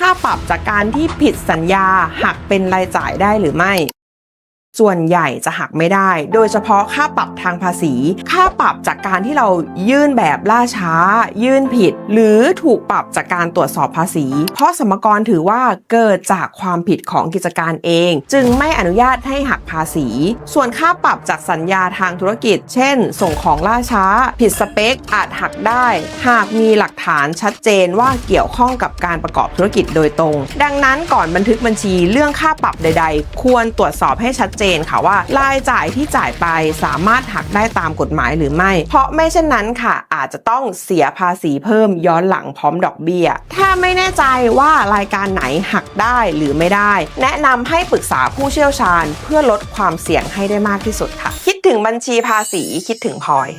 ค่าปรับจากการที่ผิดสัญญาหักเป็นรายจ่ายได้หรือไม่ ส่วนใหญ่จะหักไม่ได้ โดยเฉพาะค่าปรับทางภาษี ค่าปรับจากการที่เรายื่นแบบล่าช้า ยื่นผิด หรือถูกปรับจากการตรวจสอบภาษี เพราะสมกรถือว่าเกิดจากความผิดของกิจการเอง จึงไม่อนุญาตให้หักภาษี ส่วนค่าปรับจากสัญญาทางธุรกิจ เช่น ส่งของล่าช้า ผิดสเปค อาจหักได้ หากมีหลักฐานชัดเจนว่าเกี่ยวข้องกับการประกอบธุรกิจโดยตรง ดังนั้นก่อนบันทึกบัญชีเรื่องค่าปรับใด ๆ ควรตรวจสอบให้ชัดเจนค่ะว่า รายจ่ายที่จ่ายไปสามารถหักได้ตามกฎหมายหรือไม่ เพราะไม่เช่นนั้นค่ะ อาจจะต้องเสียภาษีเพิ่มย้อนหลังพร้อมดอกเบี้ย ถ้าไม่แน่ใจว่ารายการไหนหักได้หรือไม่ได้ แนะนำให้ปรึกษาผู้เชี่ยวชาญ เพื่อลดความเสี่ยงให้ได้มากที่สุดค่ะ คิดถึงบัญชีภาษีคิดถึงพลอย